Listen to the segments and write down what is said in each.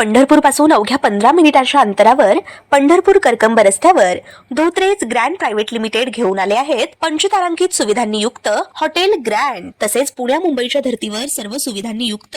पंढरपूरपासून अवघ्या पंधरा मिनिटांच्या अंतरावर पंढरपूर करकंब रस्त्यावर धोत्रेज ग्रँड प्रायव्हेट लिमिटेड घेऊन आले आहेत. पंचतारांकित सुविधांनी युक्त हॉटेल ग्रँड तसेच पुण्या मुंबईच्या धर्तीवर सर्व सुविधांनी युक्त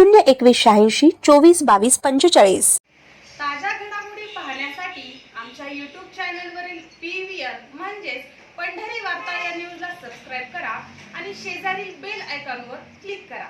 शून्य एकवीस शहाऐंशी चोवीस बावीस पंचेचाळीस. ताज्या घडामोडी पाहण्यासाठी आमच्या यूट्यूब चॅनलवरील पी व्ही आर म्हणजेच पंढरी वार्ता या न्यूजला सबस्क्राईब करा आणि शेजारील बेल आयकॉनवर क्लिक करा.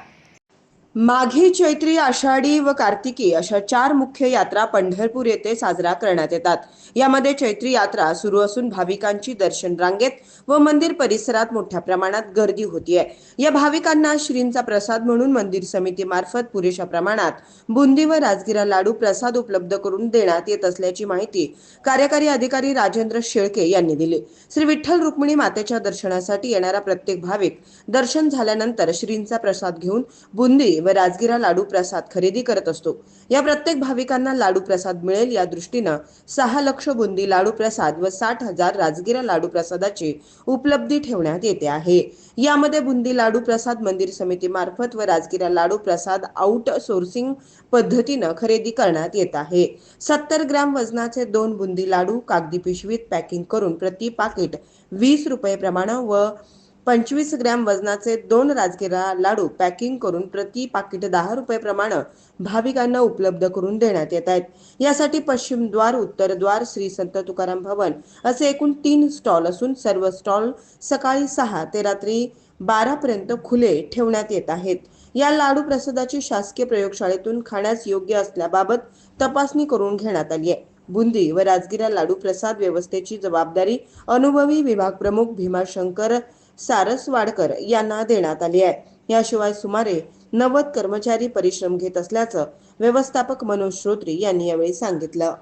माघी चैत्री आषाढी व कार्तिकी अशा चार मुख्य यात्रा पंढरपूर येथे साजरा करण्यात येतात. यामध्ये चैत्री यात्रा सुरू असून भाविकांची दर्शन रांगेत व मंदिर परिसरात मोठ्या प्रमाणात गर्दी होतीये. या भाविकांना श्रींचा प्रसाद म्हणून मंदिर समितीमार्फत पुरेशा प्रमाणात बुंदी व राजगिरा लाडू प्रसाद उपलब्ध करून देण्यात येत असल्याची माहिती कार्यकारी अधिकारी राजेंद्र शेळके यांनी दिली. श्री विठ्ठल रुक्मिणी मातेच्या दर्शनासाठी येणारा प्रत्येक भाविक दर्शन झाल्यानंतर श्रींचा प्रसाद घेऊन बुंदी व राजगिरा लाडू प्रसाद खरेदी करत असतो. या प्रत्येक भाविकांना लाडू प्रसाद मिळेल या दृष्टीनं सहा लक्ष बुंदी लाडू प्रसाद व साठ हजार राजगिरा लाडू प्रसादाची उपलब्धी ठेवण्यात येते आहे. यामध्ये बुंदी लाडू प्रसाद मंदिर समितीमार्फत व राजगिरा लाडू प्रसाद आउट सोर्सिंग पद्धतीनं खरेदी करण्यात येत आहे. सत्तर ग्रॅम वजनाचे दोन बुंदी लाडू कागदी पिशवीत पॅकिंग करून प्रति पाकिट वीस रुपये प्रमाणे व पंचवीस ग्रॅम वजनाचे दोन राजगिरा लाडू पॅकिंग करून प्रति पाकिट दहा रुपये प्रमाणे भाविकांना उपलब्ध करून देण्यात येत आहेत. यासाठी पश्चिम द्वार उत्तर द्वार श्री संत तुकाराम भवन असे एकूण तीन स्टॉल असून सर्व स्टॉल सकाळी सहा ते रात्री बारा पर्यंत खुले ठेवण्यात येत आहेत. या लाडू प्रसादाची शासकीय प्रयोगशाळेतून खाण्यास योग्य असल्याबाबत तपासणी करून घेण्यात आली आहे. बुंदी व राजगिरा लाडू प्रसाद व्यवस्थेची जबाबदारी अनुभवी विभाग प्रमुख भीमाशंकर सारसवाडकर यांना देण्यात आली आहे. याशिवाय सुमारे नव्वद कर्मचारी परिश्रम घेत असल्याचं व्यवस्थापक मनोज श्रोत्री यांनी यावेळी सांगितलं.